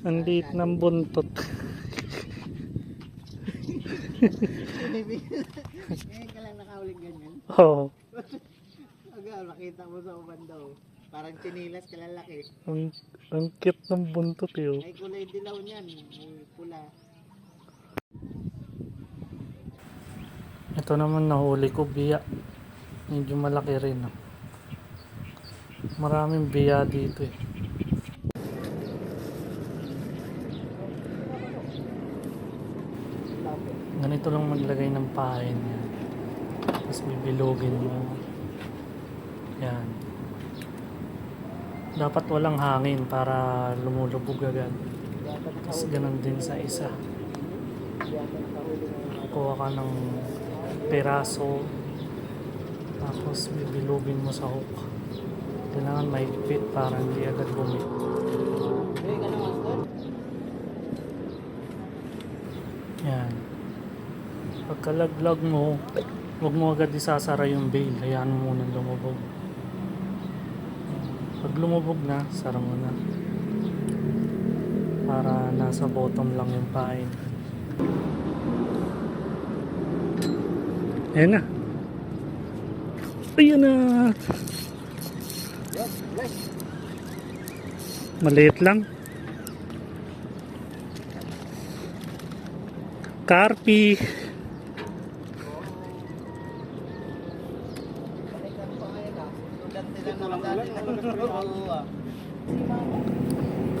Ang liit ng buntot. Ngayon ka lang nakauling ganyan. Oo. Aga, makita mo sa uban daw. Parang chinilas kalalaki. Ang, ang cute ng buntot eh. oh. Ay kulay dilaw niyan. May pula. Ito naman nahuli ko biya. Medyo malaki rin. Oh. Maraming biya dito eh. Ganito lang maglagay ng pain. Yan. Tapos bibilogin mo. Yan. Dapat walang hangin para lumulubog agad. Tapos ganun din sa isa. Kuha ka ng peraso. Tapos bibilugin mo sa hook. Kailangan mahigpit para hindi agad bumit. Yan. Pagkalaglag mo, huwag mo agad isasara yung bail. Hayaan mo muna lumubog. Pag lumubog na, sara mo na. Para nasa bottom lang yung pain. Ayan na. Ayan na. Maliit lang. Carpi. Balikan pa ngayon ah. Sulat nila naman dati. Oo ah.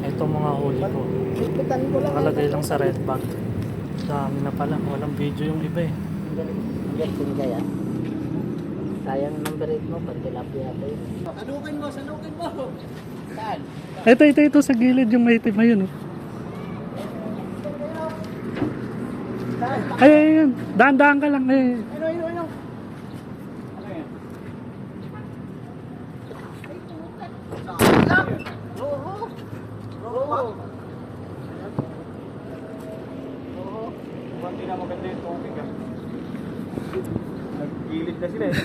Ito mga huli ko. Ikutan ko lang. Nakalagay lang sa red bag. Dami na pala. Walang video yung iba eh. Justin kaya. Sayang number 8 mo, pag tilapia ito yun. Sanukin mo, sanukin mo! Saan? Ito, ito, ito sa gilid yung may itim. Ayun oh. Ay, ay, ayun. Daan-daan ka lang. Ay, Ano, ano? Oo. Oo. Oo. Hindi na maganda yung tubig ah. Nagilid na sila eh.